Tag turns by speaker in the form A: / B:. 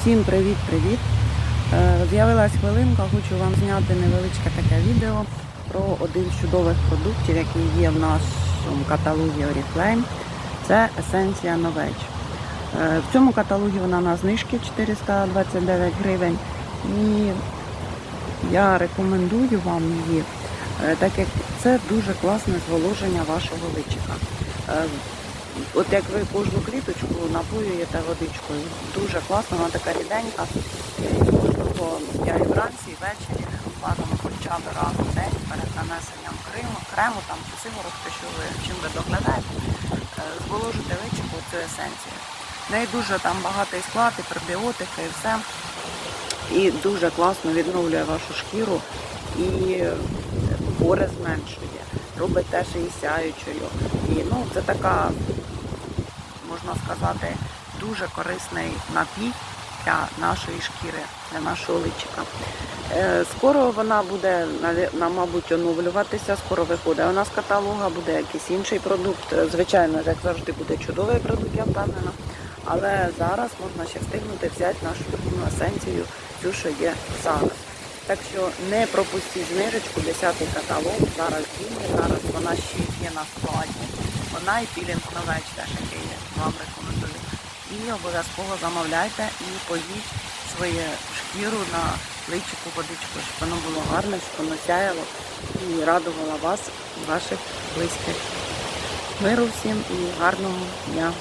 A: Всім привіт-привіт! Е, З'явилась хвилинка, хочу вам зняти невеличке таке відео про один з чудових продуктів, який є в нашому каталогі Oriflame. Це есенція новеч. Е, В цьому каталогі вона на знижки 429 гривень. І я рекомендую вам її, е, так як це дуже класне зволоження вашого личика. От як ви кожну кліточку напоюєте водичкою, дуже класно, вона така ріденька. Можливо, я і вранці, і ввечері бажано хоча б раз в день перед нанесенням крему, крему там сиворотки, що ви чим ви доглядаєте, е, зволожити личико цю есенцію. В неї дуже там багатий склад, і пробіотики, і все. І дуже класно відновлює вашу шкіру і пори зменшує. Робить теж і сяючою. І ну, це така можна сказати, дуже корисний напій для нашої шкіри, для нашого личика. Е, Скоро вона буде, мабуть, оновлюватися, скоро виходить. У нас каталога буде якийсь інший продукт. Е, Звичайно, як завжди, буде чудовий продукт, я впевнена. Але зараз можна ще встигнути взяти нашу любиму есенцію, цю, що є зараз. Так що не пропустіть знижечку, 10 каталог, зараз діє, зараз вона ще є на складі. Вона і пілінг новеч теж який я вам рекомендую. І обов'язково замовляйте і поїдь своє шкіру на личику водичку, щоб воно було гарне, щоб воно сяяло і радувало вас ваших близьких. Миру всім і гарного дня!